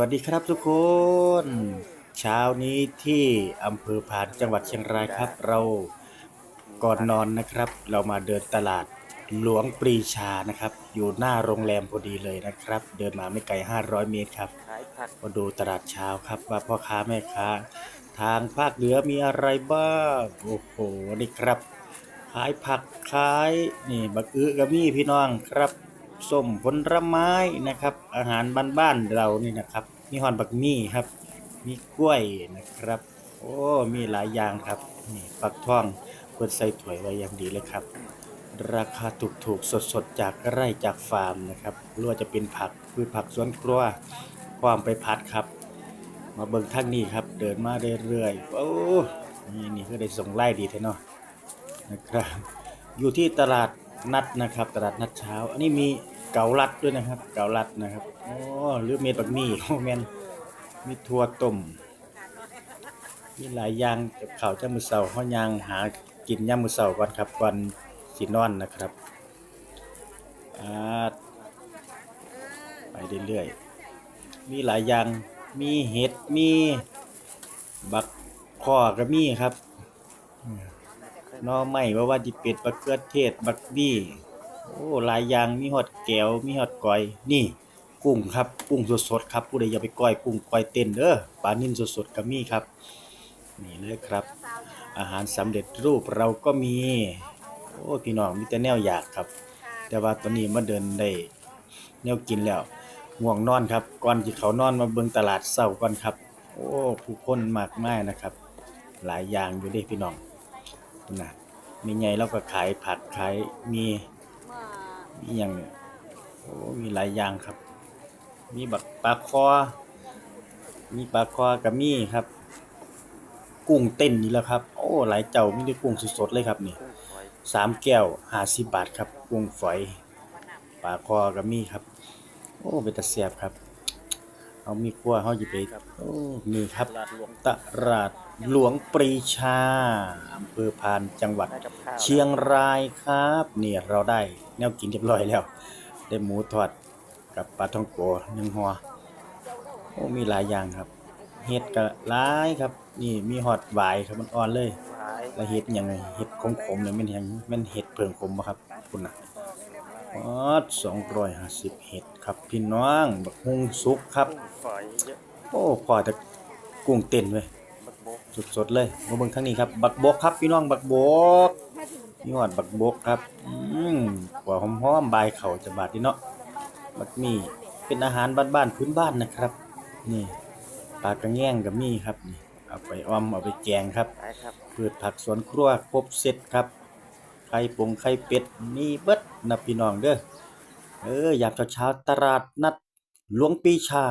วัสดีครับทุกคน เช้านี้ที่อำเภอพานจังหวัดเชียงรายครับ เราก่อนนอนนะครับ เรามาเดินตลาดหลวงปรีชานะครับ อยู่หน้าโรงแรมพอดีเลยนะครับ เดินมาไม่ไกล 500 เมตรครับมาดูตลาดเช้าครับ ว่าพ่อค้าแม่ค้า ทางภาคเหนือมีอะไรบ้างโอ้โหนี่ครับขายผักขายนี่บักอื้อกับมี่พี่น้องครับ ส้มผลไม้นะครับ อาหารบ้านๆเรานี่นะครับ มีฮอนบักมี่ครับ มีกล้วยนะครับ โอ้มีหลายอย่างครับนี่ปักท่องเปิดใส่ถ้วยไว้อย่างดีเลยครับ ราคาถูกๆสดๆจากไร่จากฟาร์มนะครับหรือว่าจะเป็นผักพืชผักสวนครัวความไปพัดครับ มาเบิ่งทางนี้ครับ เดินมาเรื่อยๆโอ้นี่นี่ก็ได้ส่งไล่ดีแท้เนาะนะครับ อยู่ที่ตลาด นัดนะครับ ตลาดนัดเช้า อันนี้มีเกาลัดด้วยนะครับ เกาลัดนะครับโอ้หรือเม็ดบักมี่โอ้แมนมีถั่วต้มมีหลายอย่างกับข้าวจ้ามือเสาเขายางหากินย่ามือเสาก่อนครับก่อนสินอนนะครับอ่าไปเรื่อยๆมีหลายอย่างมีเห็ดมีบักข้อก็มีครับ หน่อไม้ว่าว่าจิเป็ดบักเขือเทศ บักบี้โอ้หลายอย่างมีฮอดแก้วมีฮอดก้อย นี่ กุ้งครับกุ้งสดๆครับผู้ใดอย่าไปก้อยกุ้งก้อยเต้นเด้อปลานิ่นสดๆก็มีครับ นี่เลยครับ อาหารสำเร็จรูปเราก็มี โอ้พี่น้องมีแต่แนวอยากครับ แต่ว่าตอนนี้มาเดินได้แนวกินแล้วง่วงนอนครับก่อนที่เขานอนมาเบิ่งตลาดเช้าก่อนครับ โอ้ผู้คนมากมายนะครับ หลายอย่างอยู่เด้พี่น้อง นะมีไงเราก็ขายผักขายมีมีอย่างเนี่ยโอ้มีหลายอย่างครับ มีบักปลาคอ มีปลาคอกับมีครับ กุ้งเต้นนี่แหล้วครับ โอ้หลายเจ้ามีแต่กุ้งสดๆเลยครับนี่ยสามแก้วห้าสิบบาทครับ กุ้งฝอยปลาคอกับมีครับ โอ้เป็นตะเสียบครับ เอามีครัวเฮาหยิบไปโอ้นี่ครับตลาดหลวงตลาดหลวงปรีชาอำเภอพานจังหวัด ได้กับข้าวเชียงรายครับนี่เราได้แนวกินเรียบร้อยแล้ว ได้หมูทอดกับปลาท่องโกหนึ่งหัวโอ้มีหลายอย่างครับ เห็ดก็หลายครับ นี่มีฮอดหวายครับมันอ่อนเลยขายแล้วเห็ดหยังไงเห็ดขมๆเนี่ยมันหยังมันเห็ดเพิงขมบ่ครับคุณน่ะ อ๋อ250เห็ดครับพี่น้องบักฮุงสุกครับกุ้งฝอยเยอะโอ้พอแต่กุ้งเต้นเว้ยบักบกสดๆเลยมาเบิ่งข้างนี้ครับ บักบกครับพี่น้องบักบกนี่หอดบักบกครับอืมกว่าหอมๆบายเขาจะบาดนี่เนาะบักนี่เป็นอาหารบ้านๆพื้นบ้านนะครับ นี่ปลากระแง่งกับมีครับนี่เอาไปอ้อมเอาไปแกงครับ ขายครับ พืชผักสวนครัวครบเสร็จครับไข่ปงไข่เป็ดมีเบิดนะพี่น้องเด้อเอออยากเช้าตลาดนัดหลวงปีชา